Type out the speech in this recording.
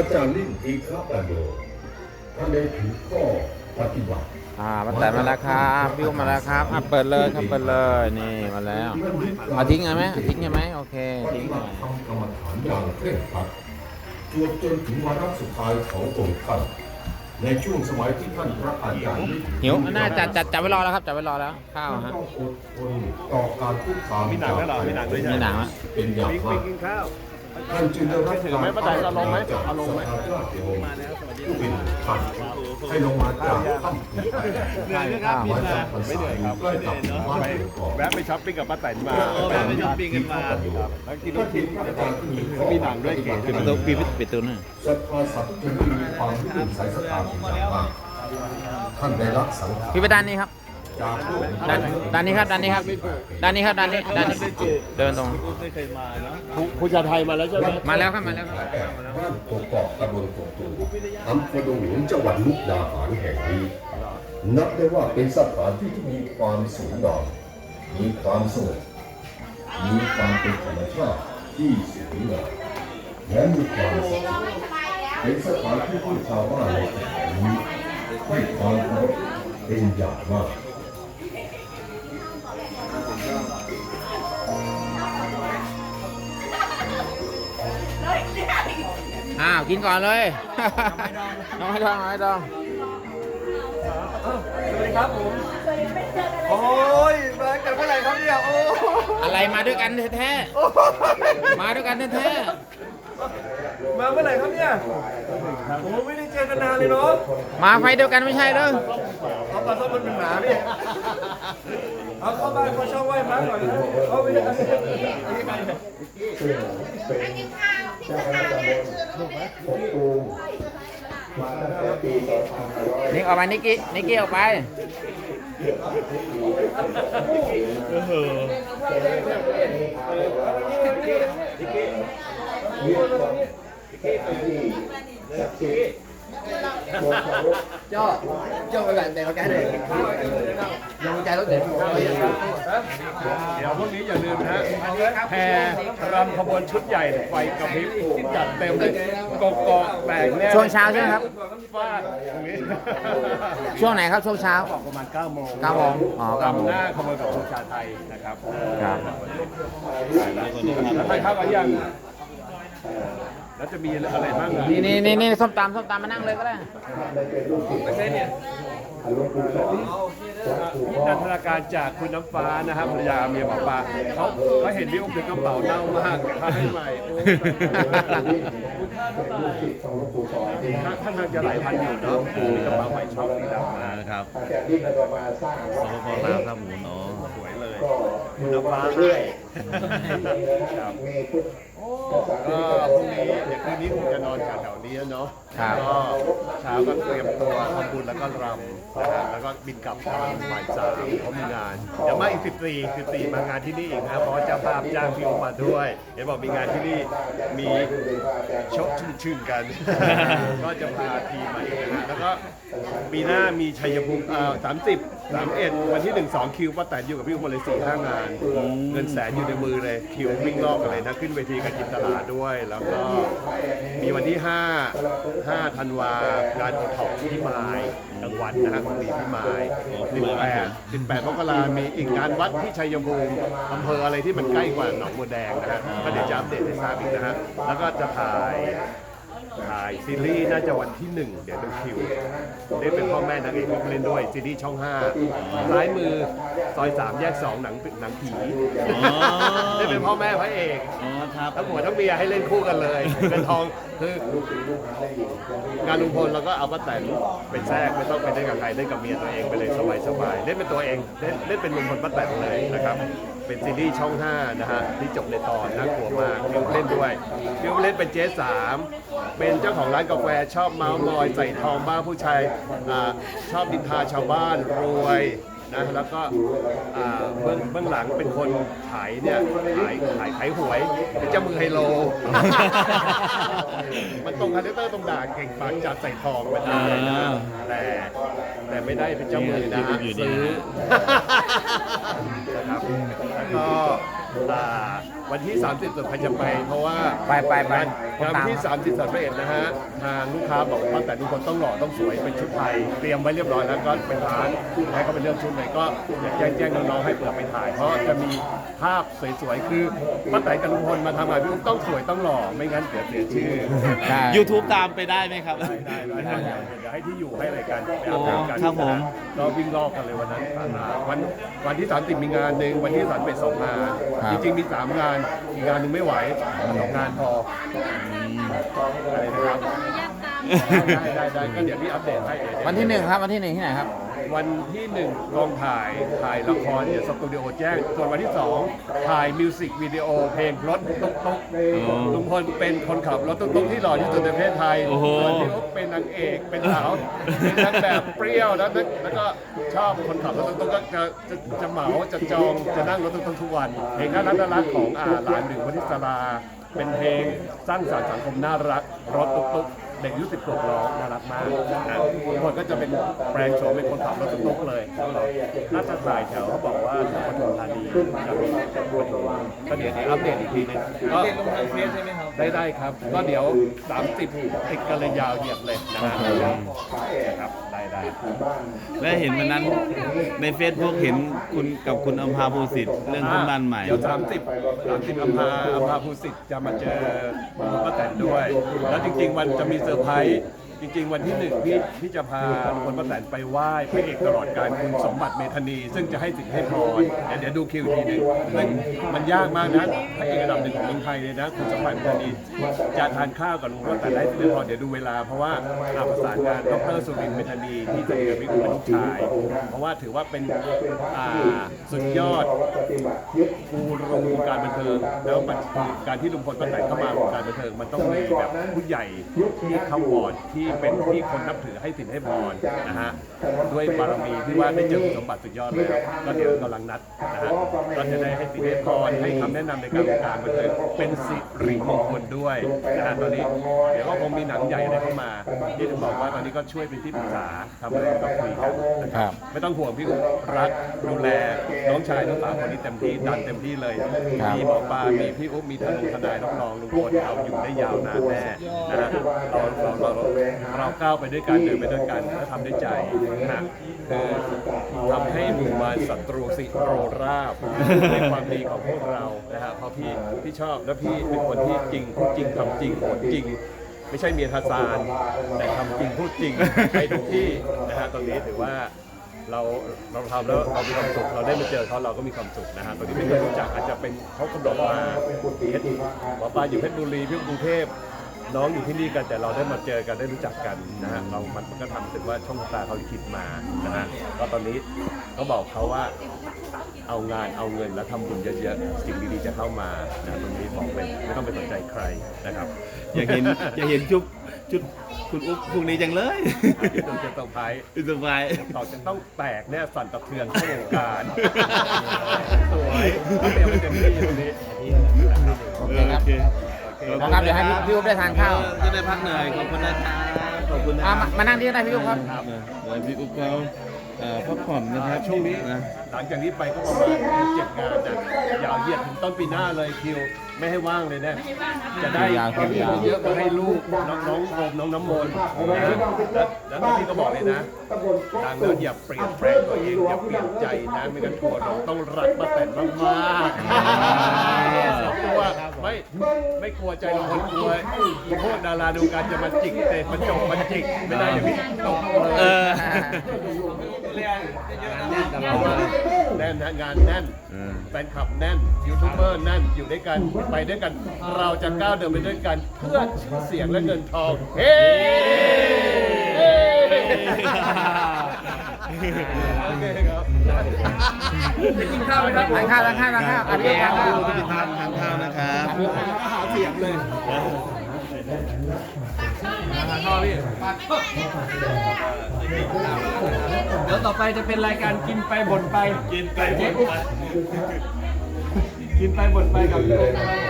อาจารย์ลิ่นอีกครับปัญโยท่านได้ถือข้อปฏิบัติอ่ามาแต่มาแล้วครับวิวมาแล้วครับอะเปิดเลยครับเปิดเลยนี่มาแล้วเอาทิ้งไงไหมเอาทิ้งไงไหมโอเคทิ้งหน่อยทำกรรมฐานอย่างเคร่งครัดจวบจนถึงวาระสุดท้ายขององค์ท่านในช่วงสมัยที่ท่านพระอาจารย์ลิ่นหิวน่าจัดจัดจัดไว้รอแล้วครับจัดไว้รอแล้วข้าวท่านฮะ ต้องอดทนต่อการคุกคามมีหนังด้วยเหรอมีหนังด้วยใช่ไหมมีหนังอะ เป็นอย่างปิ๊งมาปิ๊งกกินข้าว ท่านจึงได้รับถือไหมป้าแตนเอาลงไหมเอาลงไหมผู้เป็นท่านให้ลงมาจากถ้ำเหนื่อยไหมครับพี่นาไม่เหนื่อยครับไม่เหนื่อยเนาะไปแวะไปช้อปปิ้งกับป้าแตนมาแวะไปช้อปปิ้งกันมาแล้วกินลูกชิ้นมีหนังด้วยเก๋ปิดประตูปิดปิดปตูหน่อยศรัทธาสัตว์ที่มีความเลื่อมใสศรัทธาเป็นอย่างมากท่านได้รับสังขารพี่ไปด้านนี้ครับ ด้านด้านนี้ครับด้านนี้ครับด้านนี้ครับด้านนี้ด้านนี้เดินตรงผู้ชายไทยมาแล้วใช่ไหมมาแล้วครับมาแล้วครับบ้านกกอกตำบลกกตูมอำเภอดงหลวงจังหวัดมุกดาหารแห่งนี้นับได้ว่าเป็นสถานที่ที่มีความสูงงามมีความสงบมีความเป็นธรรมชาติที่สวยงามและมีความศักดิ์สิทธิ์เป็นสถานที่ที่ชาวบ้านในแห่งนี้ให้ความเคารพเป็นอย่างมาก อ้าวกินก่อนเลย น้องไม่ต้องน้องไม่ต้องโอ้ยมากันเมื่อไหร่ครับเนี่ยโอ้อะไรมาด้วยกันแท้ๆมาด้วยกันแท้ มาเมื่อไหร่ครับเนี่ยโอ้ไม่ได้เจอกันนานเลยเนาะๆมาไฟเดียวกันไม่ใช่เหรอเอาปลาส้มมันเป็นหมาพี่เอาเข้าบ้านเขาช่องไหว้พระก่อนนะเอาไปเลยอันนี้อันนี้ใครเนี่ยกินข้าวที่จะข้าวเนี่ยนิกออกไป นิกกี้นิกกี้อกไป cho cho mấy bạn đèo cái này dùng chai tốt đẹp เดี๋ยวพรุ่งนี้อย่าลืมนะแพรรำขบวนชุดใหญ่ไฟกระพริบที่จัดเต็มเลยกกอกแตกแน่ช่วงเช้าใช่ไหมครับฟาดตรงนี้ช่วงไหนครับช่วงเช้าประมาณ9โมงเก้าโมงอ๋อเก้าโมงหน้าขบวนกับชาไทยนะครับครับแล้วทานข้าวกันยัง แล้วจะมีอะไรบ้างอะนี่นี่นี่นี่ส้มตำส้มตำมานั่งเลยก็ได้ที่นันทนาการจากคุณน้ำฟ้านะครับภรรยาเมียหมอปลาเขาเขาเห็นพี่อุ้มถือกระเป๋าเน่ามากเขาให้ใหม่โอ้ท่านท่านทางจะหลายพันอยู่เนาะมีกระเป๋าใหม่ชอบสีดำมาครับที่เรามาสร้างสปปลาวครับหมูเนาะสวยเลยก็คุณน้ำฟ้าเรื่อยครับมีพุทธ ก็พรุ่งนี้เดี๋ยวคืนนี้คงจะนอนแถวๆนี้เนาะครับก็เช้าก็เตรียมตัวทำบุญแล้วก็รำนะฮะแล้วก็บินกลับตอนบ่ายสามเขามีงานเดี๋ยวมาอีกสิบตีสิบตีมางานที่นี่อีกนะเพราะว่าเจ้าภาพจ้างพี่อุ้มมาด้วยเห็นบอกมีงานที่นี่มีชกชื่นๆกัน ก็จะพาทีมมาอีกนะแล้วก็ปีหน้ามีชัยภูมิเอ่อสามสิบ สามเอ็ดวันที่หนึ่งสองคิวป้าแตนอยู่กับพี่อุ้มมาเลยสี่ห้างาน เงินแสนอยู่ในมือเลยคิววิ่งรอบกันเลยนะขึ้นเวทีกับจินตลาด้วย แล้วก็มีวันที่5 5ธันวางานท็อปที่มายกลางวันนะฮะมีที่มาย18 18มกรามีอีกงานวัดที่ชัยภูมิอำเภออะไรที่มันใกล้กว่าหนองบัวแดงนะฮะก็เดี๋ยวจะอัปเดตให้ทราบอีกนะฮะแล้วก็จะถ่าย ถ่ายซีรีส์น่าจะวันที่1เดี๋ยวดูคิวได้เป็นพ่อแม่นางเอกร่วมเล่นด้วยซีรีส์ช่อง5ซ้ายมือซอย3แยก2หนังหนังผีได้เป็นพ่อแม่พระเอกอ๋อครับทั้งหัวทั้งเมียให้เล่นคู่กันเลยเงินทองคืองานลุงพลเราก็เอาป้าแตนเป็นแทรกไม่ต้องไปเล่นกับใครเล่นกับเมียตัวเองไปเลยสบายๆเล่นเป็นตัวเองเล่นเล่นเป็นลุงพลป้าแตนเลยนะครับ เป็นซีรีส์ช่อง 5 นะฮะ ที่จบในตอนน่ากลัวมากฟิวเล่นด้วยฟิวเล่นเป็นเจ๊สามเป็นเจ้าของร้านกาแฟชอบเมาส์มอยใส่ทองบ้าผู้ชายอาชอบดินทาชาวบ้านรวยนะแล้วก็อ่าเบื้องเบื้องหลังเป็นคนขายเนี่ยขายขายขายหวยเป็นเจ้ามือไฮโล มันตรงคาแรคเตอร์ตรงด่าเก่งปากจัดใส่ทองไปได้นะฮะแต่แต่ ไม่ได้เป็นเจ้ามือนะฮะซื้อนะครับแล้วก็อ่า วันที่ 30สุดใครจะไป เพราะว่าไปไปไปงานผมงานตามที่ 30สัปดาห์นะฮะทางลูกค้าบอกว่าแต่ทุกคนต้องหล่อต้องสวยเป็นชุดไทยเตรียมไว้เรียบร้อยแล้วก็เป็นร้านให้เขาเป็นเรื่องชุดเลยก็อยากแจ้งแจ้งน้องๆให้เผื่อไปถ่าย เพราะจะมีภาพสวยๆคือป้าแต่กับลุงพลมาทำงานพี่อุ๊บต้องสวยต้องหล่อไม่งั้นเดี๋ยวเสียชื่อใช่ YouTube ตามไปได้ไหมครับ ได้ได้ได้ได้เดี๋ยวให้ที่อยู่ให้รายการไปอัปเดตกันครับผม ก็วิ่งรอบกันเลยวันนั้นวันวันที่ 30 มีงานหนึ่งวันที่3เป็นสองงาน ครับ จริงๆมี 3 งานอีกงานหนึ่งไม่ไหวสองงานพออะไรนะครับ ได้ได้ได้ก็เดี๋ยวพี่อัปเดตให้เดี๋ยววันที่หนึ่งครับ วันที่หนึ่งที่ไหนครับ วันที่หนึ่งกองถ่ายถ่ายละครเนี่ยสตูดิโอแจ้ง ส่วนวันที่สองถ่ายมิวสิกวิดีโอเพลงรถตุ๊กตุ๊กลุงพลเป็นคนขับรถตุ๊กตุ๊กที่หล่อที่สุดในประเทศไทยโอ้โห ส่วนพี่อุ๊บเป็นนางเอกเป็นสาวเป็นนางแบบเปรี้ยวแล้วแล้วก็ชอบคนขับรถตุ๊กตุ๊กก็จะจะจะเหมาจะจองจะนั่งรถตุ๊กตุ๊กทุกวันเพลงน่ารักน่ารักของอ่าหลานหนึ่งวนิสราเป็นเพลงสร้างสรรค์สังคมน่ารักรถตุ๊กตุ๊ก เด็กอายุสิบขวบร้องน่ารักมากนะทุกคนก็จะเป็นแปลงโฉมเป็นคนขับรถตุ๊กๆเลยน่าจะถ่ายแถวเขาบอกว่าแถวปทุมธานีนะครับก็เดี๋ยวอัปเดตอีกทีหนึงก็ได้ได้ครับ ก็เดี๋ยว 30 ติดกันเลยยาวเหยียดเลยนะฮะนะครับได้ได้และเห็นวันนั้นในเฟซบุ๊กเห็นคุณกับคุณอมพาภูสิทธิ์เรื่องขึ้นบ้านใหม่เดี๋ยว30 30อัมพาอัมพาภูสิทธิ์จะมาเจอคุณป้าแตนด้วย แล้วจริงๆวันจะมีเซอร์ไพรส์ จริงๆ วันที่หนึ่งพี่พี่จะพาคุณป้าแตนไปไหว้พระเอกตลอดการคุณสมบัติเมธานี ซึ่งจะให้สิทธิ์ให้พรเดี๋ยวเดี๋ยวดูคิวอีกทีหนึ่งซึ่งมันยากมากนะพระเอกระดับหนึ่งของเมืองไทยเลยนะ คุณสมบัติเมธานีจะทานข้าวกับลุงป้าแตนได้สิทธิ์ให้พรเดี๋ยวดูเวลาเพราะว่าอาประสานงานดรสุรินทร์เมธานีที่จะเกิดวิกฤตเป็นลูกชายเพราะว่าถือว่าเป็นอ่าสุดยอดกูรูวงการบันเทิงแล้วการที่ลุงพลป้าแตนเข้ามาวงการบันเทิงมันต้องมีแบบผู้ใหญ่ที่เข้าวอดที่เป็นที่คนนับถือให้สินให้พรนะฮะด้วยบารมีที่ว่าได้เจอคุณสมบัติสุดยอดแล้วก็เดี๋ยวกำลังนัดนะฮะก็จะได้ให้สินให้พรให้คำแนะนำในการวงการบันเทิงเป็นสิริมงคลด้วยนะฮะตอนนี้เดี๋ยวก็คงมีหนังใหญ่อะไรเข้ามาที่จะบอกว่าตอนนี้ก็ช่วยเป็นที่ปรึกษาทำอะไรก็คุยกันนะคครัรับบไม่ต้องห่วงพี่อุ๊บรักดูแลน้องชายน้องสาวคนนี้เต็มที่ดันเต็มที่เลยครับมีหมอปลามีพี่อุ๊บมีทนงทนายน้องรองลุงพลเราอยู่ได้ยาวนานแน่นะฮะเราเราเราเราก้าวไปด้วยกันเดินไปด้วยกันและทำด้วยใจนะฮะคือทำให้หมู่มารศัตรูสิโรราบในความดีของพวกเรานะฮะเพราะพี่พี่ชอบและพี่เป็นคนที่จริงพูดจริงทำจริงผลจริง ไม่ใช่เมียทาซานแต่ทำจริงพูดจริงไปทุกที่นะฮะตรงนี้ถือว่าเราเราทำแล้วเรามีความสุขเราได้มาเจอเขาเราก็มีความสุขนะฮะตอนนี้ไม่เคยรู้จักอาจจะเป็นเขากำหนดมาเพชรหมอปลาอยู่เพชรบุรีพี่กรุงเทพ น้องอยู่ที่นี่กันแต่เราได้มาเจอกันได้รู้จักกันนะฮะเรามันมันก็ทำถึงว่าช่องตาเขาลิขิตมานะฮะก็ตอนนี้ก็บอกเขาว่าเอางานเอาเงินแล้วทำบุญเยอะๆสิ่งดีๆจะเข้ามานะตรงนี้บอกเป็นไม่ต้องไปสนใจใครนะครับอยากเห็นอยากเห็นชุดชุดคุณอุ๊บพรุ่งนี้จังเลยเดี๋ยวจะต้องไปอินสบายต่อจะต้องแตกแน่สั่นสะเทือนทั้งวงการสวยเตรียมไว้เต็มที่อยู่ตรงนี้โอเค ครับโอเคครับเดี๋ยวให้พี่พี่อุ๊บได้ทานข้าวจะได้พักเหนื่อยขอบคุณนะครับขอบคุณนะคอะรับมามานั่งที่ได้พี่อุ๊บครับ เดี๋ยวพี่อุ๊บเขาเอ่อพักผ่อนนะครับช่วงนี้นะ หลังจากนี้ไปก็ประมาณเจ็ดงานนะยาวเหยียดถึงต้นปีหน้าเลยคิวไม่ให้ว่างเลยเนี่ยจะได้ยาวคิวยาวเยอะมาให้ลูกน้องน้องโอมน้องน้ำมนต์นะแล้วแล้วพี่ก็บอกเลยนะดังแล้วอย่าเปลี่ยนแปลงตัวเองอย่าเปลี่ยนใจนะไม่งั้นทัวร์เราต้องรักมาแต่มากๆเรากลัวไม่ไม่กลัวใจเราคนกลัวอีพวกดาราดูการจะมาจิกเตะมันจบมันจิกไม่ได้อย่างนี้ตกเลยเออ แน่นนะงานแน่นแฟนคลับแน่นยูทูบเบอร์แน่นอยู่ด้วยกันไปด้วยกัน เราจะก้าวเดินไปด้วยกัน เพื่อชื่อเสียงและเงินทองเฮ้เฮ้โอเคครับกินข้าวไหมครับทานข้าวทานข้าวทานข้าวอะพี่ทานข้าวพี่ไปทานทานข้าวนะครับเสียงเลย เดี๋ยวต่อไปจะเป็นรายการกินไปบ่นไป กินไปบ่นไป กินไปบ่นไปกับพี่อุ๊บนะครับ